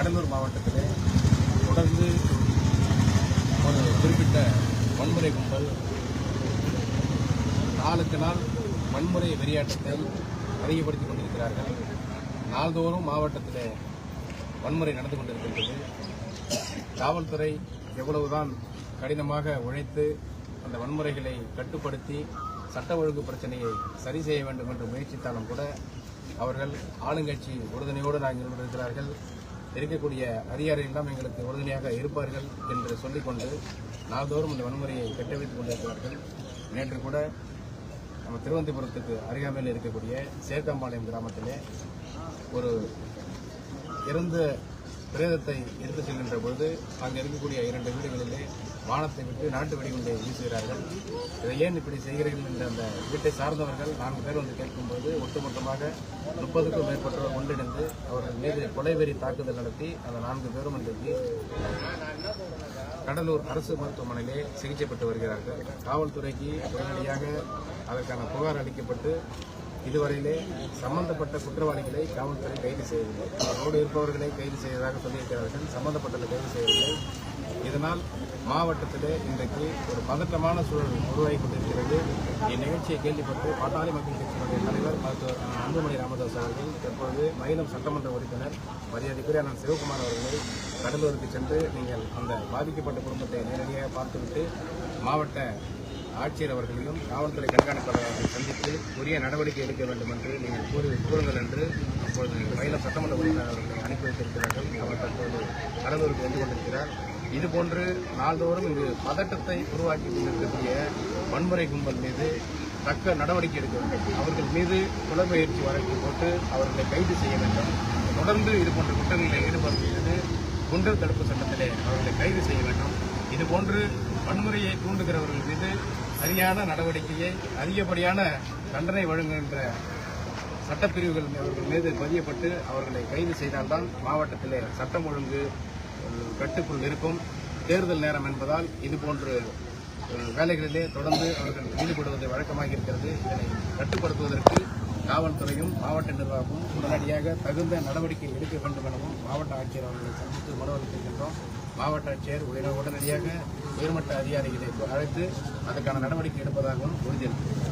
கடலூர் மாவட்டத்திலே தொடர்ந்து ஒரு குறிப்பிட்ட வன்முறை கும்பல் நாளுக்கு நாள் வன்முறை வெறியாட்டத்தை அதிகப்படுத்திக் கொண்டிருக்கிறார்கள். நாள்தோறும் மாவட்டத்தில் வன்முறை நடந்து கொண்டிருக்கின்றது. காவல்துறை எவ்வளவுதான் கடினமாக உழைத்து அந்த வன்முறைகளை கட்டுப்படுத்தி சட்ட ஒழுங்கு பிரச்சனையை சரி செய்ய வேண்டும் என்று முயற்சித்தாலும் கூட அவர்கள் ஆளுங்கட்சி உறுதுணையோடு நாங்கள் இருக்கிறார்கள் இருக்கக்கூடிய அதிகாரிகளெல்லாம் எங்களுக்கு உறுதுணையாக இருப்பார்கள் என்று சொல்லிக்கொண்டு நாள்தோறும் இந்த வன்முறையை கட்டவிழ்த்துக் கொண்டிருக்கிறார்கள். நேற்று கூட நம்ம திருவனந்தபுரத்துக்கு அருகாமையில் இருக்கக்கூடிய சேத்தம்பாளையம் கிராமத்திலே ஒரு இறந்த பிரேதத்தை எடுத்து செல்கின்ற பொழுது அங்கே இருக்கக்கூடிய இரண்டு வீடுகளிலே வானத்தை விட்டு நாட்டு வெடிகுண்டை வீசுகிறார்கள். இதை ஏன் இப்படி செய்கிறீர்கள் என்ற அந்த வீட்டை சார்ந்தவர்கள் நான்கு பேர் வந்து கேட்கும்போது ஒட்டுமொத்தமாக முப்பதுக்கும் மேற்பட்டவர் ஒன்றிணைந்து அவர்கள் மீது கொலைவெறி தாக்குதல் நடத்தி அந்த நான்கு பேரும் இன்றைக்கு கடலூர் அரசு மருத்துவமனையிலே சிகிச்சை பெற்று வருகிறார்கள். காவல்துறைக்கு உடனடியாக அதற்கான புகார் அளிக்கப்பட்டு இதுவரையிலே சம்பந்தப்பட்ட குற்றவாளிகளை காவல்துறை கைது செய்யவில்லை. அவரோடு இருப்பவர்களை கைது செய்ததாக சொல்லியிருக்கிறார்கள். சம்பந்தப்பட்டதை கைது செய்யவில்லை. இதனால் மாவட்டத்திலே இன்றைக்கு ஒரு பதற்றமான சூழல் உருவாகி கொண்டிருக்கிறது. இந்நிகழ்ச்சியை கேள்விப்பட்டு பாட்டாளி மக்கள் கட்சியினுடைய தலைவர் மருத்துவர் அன்புமணி ராமதாஸ் அவர்கள் தற்பொழுது மயிலம் சட்டமன்ற உறுப்பினர் மரியாதைக்குரிய அண்ணன் சிவகுமார் அவர்களை கடலூருக்கு சென்று நீங்கள் அந்த பாதிக்கப்பட்ட குடும்பத்தை நேரடியாக பார்த்துவிட்டு மாவட்ட ஆட்சியர் அவர்களையும் காவல்துறை கண்காணிப்பாளர் சந்தித்து உரிய நடவடிக்கை எடுக்க வேண்டும் என்று நீங்கள் கூறி கூறுங்கள் என்று அப்பொழுது மயிலம் சட்டமன்ற உறுப்பினர் அவர்களை அனுப்பி வைத்திருக்கிறார்கள். அவர் தற்போது கடலூருக்கு வந்து கொண்டிருக்கிறார். இதுபோன்று நாள்தோறும் இங்கு பதட்டத்தை உருவாக்கி கொண்டிருக்கக்கூடிய வன்முறை கும்பல் மீது தக்க நடவடிக்கை எடுக்க வேண்டும். அவர்கள் மீது புலம்பெயர்ச்சி வழக்கு போட்டு அவர்களை கைது செய்ய வேண்டும். தொடர்ந்து இது போன்ற குற்றங்களில் ஈடுபடும் குண்டல் குண்டர் தடுப்பு சட்டத்திலே அவர்களை கைது செய்ய வேண்டும். இதுபோன்று வன்முறையை தூண்டுகிறவர்கள் மீது சரியான நடவடிக்கையை அதிகப்படியான தண்டனை வழங்குகின்ற சட்டப்பிரிவுகள் அவர்கள் மீது பதியப்பட்டு அவர்களை கைது செய்தால்தான் மாவட்டத்திலே சட்டம் ஒழுங்கு கட்டுக்குள் இருக்கும். தேர்தல் நேரம் என்பதால் இதுபோன்று வேலைகளிலே தொடர்ந்து அவர்கள் ஈடுபடுவது வழக்கமாக இருக்கிறது இதனை கட்டுப்படுத்துவதற்கு காவல்துறையும் மாவட்ட நிர்வாகமும் உடனடியாக தகுந்த நடவடிக்கை எடுக்க வேண்டும் எனவும் மாவட்ட ஆட்சியர் அவர்களை சந்தித்து மனு அளித்திருக்கின்றோம். மாவட்ட ஆட்சியர் உடனடியாக உயர்மட்ட அதிகாரிகளை அழைத்து அதற்கான நடவடிக்கை எடுப்பதாகவும் உறுதியளித்தது